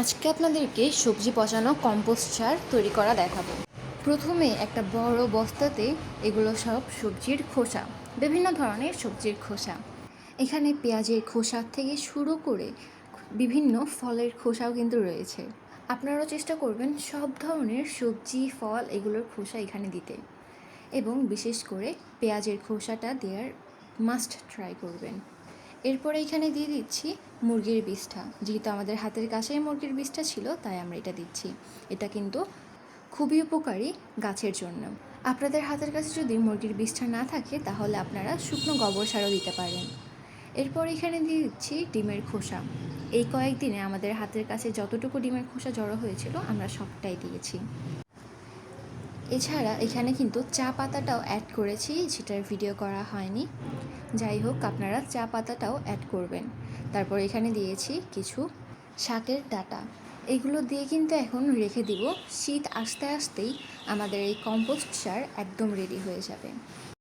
আজকে আপনাদেরকে সবজি পচানো কম্পোস্ট সার তৈরি করা দেখাবো। প্রথমে একটা বড় বস্তাতে এগুলো সব সবজির খোসা, বিভিন্ন ধরনের সবজির খোসা। এখানে পেঁয়াজের খোসা থেকে শুরু করে বিভিন্ন ফলের খোসাও কিন্তু রয়েছে। আপনারাও চেষ্টা করবেন সব ধরনের সবজি, ফল এগুলোর খোসা এখানে দিতে। এবং বিশেষ করে পেঁয়াজের খোসাটা দেওয়ার মাস্ট ট্রাই করবেন। এরপরে এখানে দিয়ে দিচ্ছি মুরগির বীজটা। যেহেতু আমাদের হাতের কাছেই মুরগির বীজটা ছিল, তাই আমরা এটা দিচ্ছি। এটা কিন্তু খুবই উপকারী গাছের জন্য। আপনাদের হাতের কাছে যদি মুরগির বীজটা না থাকে, তাহলে আপনারা শুকনো গোবর সারও দিতে পারেন। এরপর এখানে দিয়ে দিচ্ছি ডিমের খোসা। এই কয়েকদিনে আমাদের হাতের কাছে যতটুকু ডিমের খোসা জড়ো হয়েছিল, আমরা সবটাই দিয়েছি। এছাড়া এখানে কিন্তু চা পাতাটাও অ্যাড করেছি, সেটার ভিডিও করা হয়নি। যাই হোক, আপনারা চা পাতাটাও অ্যাড করবেন। তারপর এখানে দিয়েছি কিছু শাকের ডাটা। এগুলো দিয়ে কিন্তু এখন রেখে দিব। শীত আসতে আসতেই আমাদের এই কম্পোস্ট সার একদম রেডি হয়ে যাবে।